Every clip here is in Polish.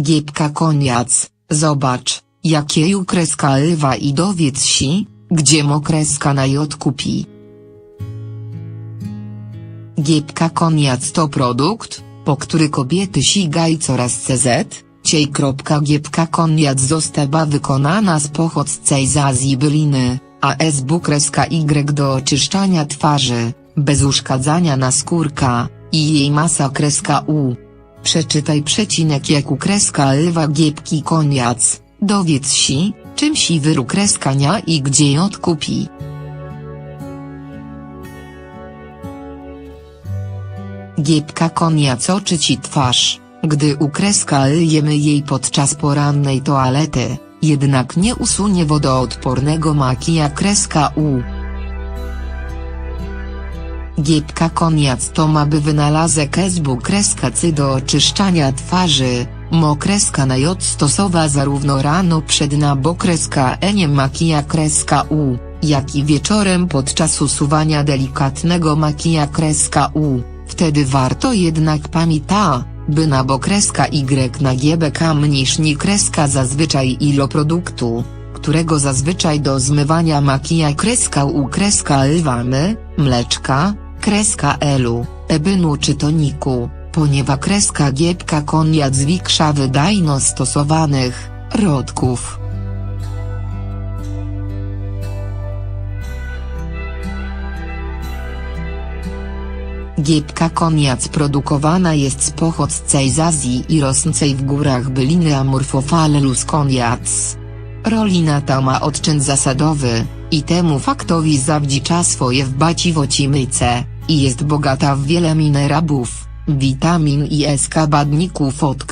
Giepka koniac, zobacz, jakie kreska lwa i dowiedz si, gdzie mo kreska na J kupi. Giepka koniac to produkt, po który kobiety sigaj coraz CZ, ciej. Giepka koniac została wykonana z pochodźcej z Azji byliny, a SB kreska Y do oczyszczania twarzy, bez uszkadzania naskórka, i jej masa kreska U. Przeczytaj przecinek jak u kreska lwa giepki koniac, dowiedz si, czym si wyru kreskania i gdzie ją odkupi. Giepka koniac oczy ci twarz, gdy ukreska jemy jej podczas porannej toalety, jednak nie usunie wodoodpornego makija kreska U. Giepka koniac to ma by wynalazek SB kreska C do oczyszczania twarzy, mo kreska na J stosowa zarówno rano przed nabo kreska E nie makija kreska U, jak i wieczorem podczas usuwania delikatnego makija kreska U, wtedy warto jednak pamięta, by nabo kreska Y na GBK mniejsz ni kreska zazwyczaj ilo produktu, którego zazwyczaj do zmywania makija kreska U kreska lwamy, mleczka, kreska elu, ebynu czy toniku, ponieważ kreska giepka koniac zwiększa wydajność stosowanych rodków. Giepka koniac produkowana jest z pochodźcej z Azji i rosnącej w górach byliny Amorphophalus koniac. Rolina ta ma odczyn zasadowy, i temu faktowi zawdzicza swoje w bacivocimyce, i jest bogata w wiele minerałów, witamin i składników od.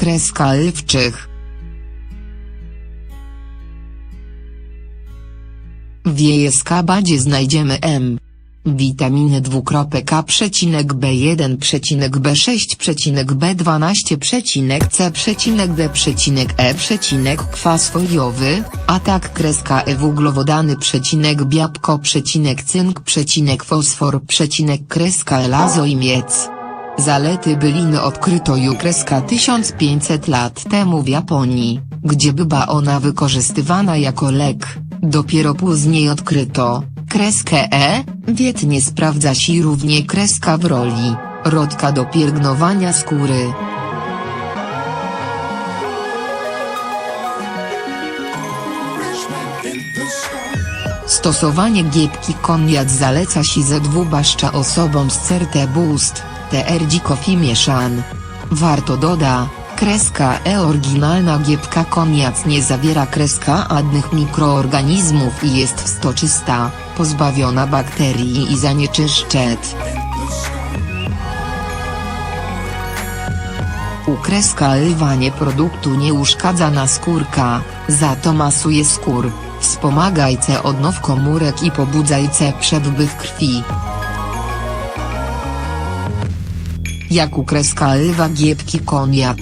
W jej skabadzie znajdziemy M. Witaminy dwukropek A przecinek B1 przecinek B6 przecinek B12 przecinek C D E przecinek kwas foliowy, a tak kreska E węglowodany przecinek białko przecinek cynk przecinek fosfor przecinek kreska elazo i miec. Zalety byliny odkryto ju kreska 1500 lat temu w Japonii, gdzie była ona wykorzystywana jako lek, dopiero później odkryto, kreskę E, wietnie sprawdza się równie kreska w roli, rodka do pielęgnowania skóry. Stosowanie giepki koniac zaleca się ze dwubaszcza osobom z CRT Boost, TR mieszan. Warto doda, kreska E oryginalna giepka koniac nie zawiera kreska adnych mikroorganizmów i jest stoczysta, pozbawiona bakterii i zanieczyszczeń. U kreska lwanie produktu nie uszkadza naskórka, za to masuje skór, wspomagajce odnow komórek i pobudzajce przepływ krwi. Jak u kreska lwa giepki koniac.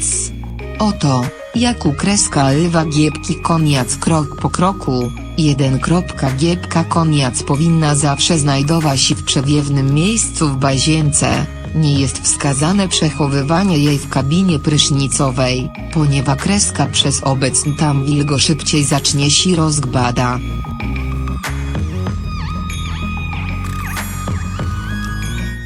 Oto, jak u kreska lwa giepki koniac krok po kroku, 1. Giepka koniac powinna zawsze znajdować się w przewiewnym miejscu w bazience, nie jest wskazane przechowywanie jej w kabinie prysznicowej, ponieważ kreska przez obecny tam wilgo szybciej zacznie się rozgbada.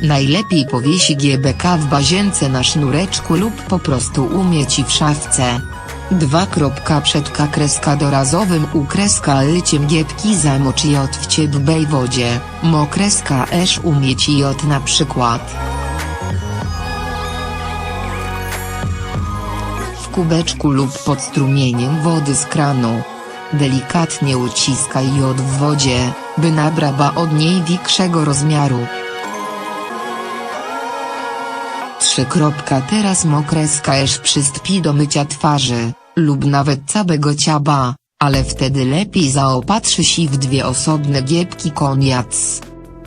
Najlepiej powiesi GBK w bazience na sznureczku lub po prostu umieci w szafce. 2. Przedka kreska dorazowym u kreska lyciem giepki zamoczy jod w ciepłej wodzie, mo kreska esz umieci jod na przykład. W kubeczku lub pod strumieniem wody z kranu. Delikatnie uciskaj jod w wodzie, by nabrała od niej większego rozmiaru. 3. Teraz mokreska esz przystąpi do mycia twarzy, lub nawet całego ciała, ale wtedy lepiej zaopatrzy się w dwie osobne giepki koniac.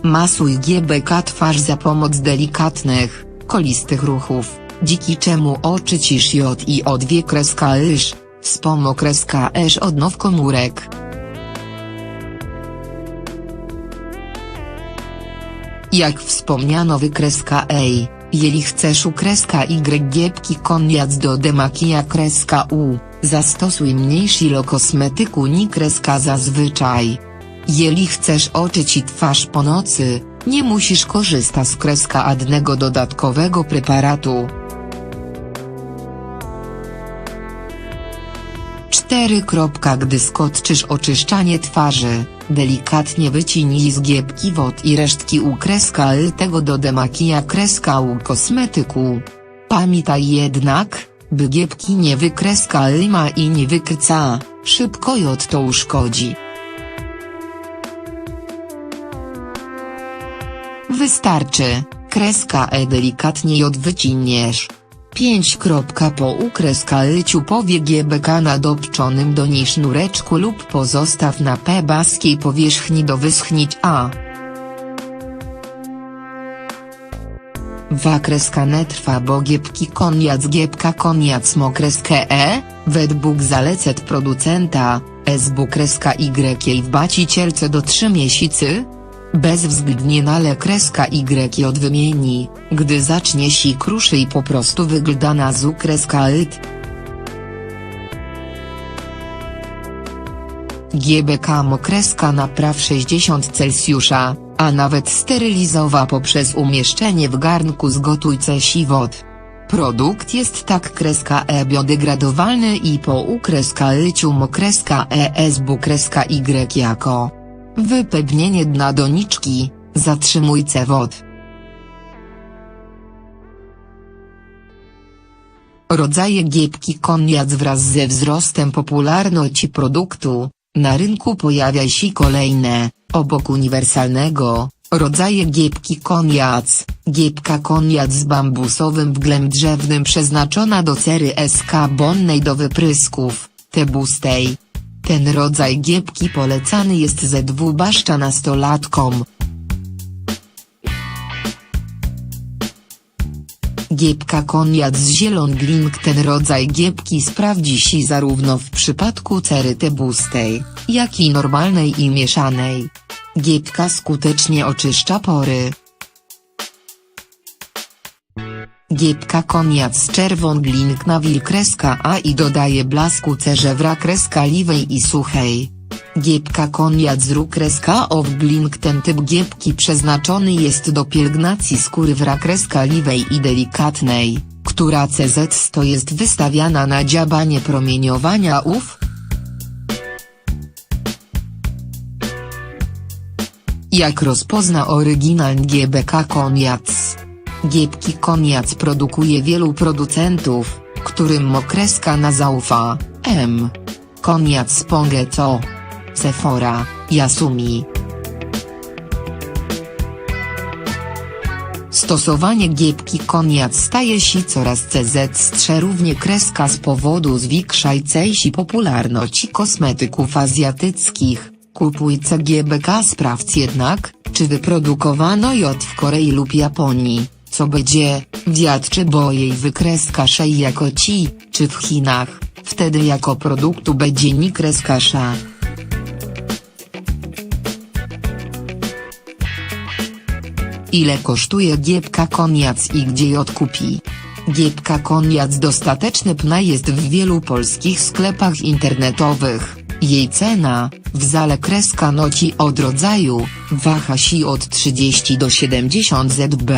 Masuj GBK twarz za pomoc delikatnych, kolistych ruchów, dziki czemu oczy cisz jod i o dwie kreska lyż, wspomo kreska esz odnow komórek. Jak wspomniano wykreska ej, Jeżeli chcesz u kreska Y giepki koniac do demakija kreska U, zastosuj mniejszy ilo kosmetyku ni kreska zazwyczaj. Jeżeli chcesz oczyć i twarz po nocy, nie musisz korzystać z kreska adnego dodatkowego preparatu. 4. Gdy skoczysz oczyszczanie twarzy, delikatnie wyciągnij z giebki wod i resztki u kreska L tego do demakija kreska u kosmetyku. Pamiętaj jednak, by giebki nie wykreska lima i nie wykryca, szybko jod to uszkodzi. Wystarczy, kreska E delikatnie jod wyciniesz. 5. Po ukreska lyciu powie GBK na dopczonym do niej sznureczku lub pozostaw na pebaskiej powierzchni do wyschnić a. Wakreska nie trwa bo giebki koniac giebka koniac mokreskę e, według zalecet producenta, SB kreska Y w bacicielce do 3 miesięcy, Bezwzględnie nale kreska Y od wymieni, gdy zacznie si kruszy i po prostu wygląda na zu kreska yt. GBK mokreska napraw 60 Celsjusza, a nawet sterylizowa poprzez umieszczenie w garnku z gotujce siwot. Produkt jest tak kreska E biodegradowalny i po ukreska lyciu mokreska ESB kreska Y jako Wypewnienie dna doniczki, zatrzymujce wod. Rodzaje giebki koniac wraz ze wzrostem popularności produktu, na rynku pojawia się kolejne, obok uniwersalnego, rodzaje giebki koniac, giebka koniac z bambusowym wglem drzewnym przeznaczona do cery SK bonnej do wyprysków, tebustej. Ten rodzaj giebki polecany jest ze dwubaszcza nastolatkom. Giebka koniat z zielonglink Ten rodzaj giebki sprawdzi się zarówno w przypadku cery tebustej, jak i normalnej i mieszanej. Giebka skutecznie oczyszcza pory, Giebka koniac czerwon glink na wilkreska a i dodaje blasku cerze wra kreska liwej i suchej. Giebka koniac z kreska of glink ten typ giebki przeznaczony jest do pielgnacji skóry wra kreska liwej i delikatnej, która CZ to jest wystawiana na dziabanie promieniowania UV. Jak rozpozna oryginal GBK koniac? Giebki koniac produkuje wielu producentów, którym Mokreska na zaufa, M. Koniac Pongeto. Sephora, Yasumi. Stosowanie giebki koniac staje się coraz CZ równie kreska z powodu zwiększającej popularności kosmetyków azjatyckich. Kupuj CGBK sprawdź jednak, czy wyprodukowano J w Korei lub Japonii co będzie, wiatr czy bo jej wykreska szej jako ci, czy w Chinach, wtedy jako produktu będzie ni kreskasza. Ile kosztuje giebka koniac i gdzie je odkupi? Giebka koniac dostateczny pna jest w wielu polskich sklepach internetowych. Jej cena, w zale kreska noci od rodzaju, waha się od 30 do 70 zb.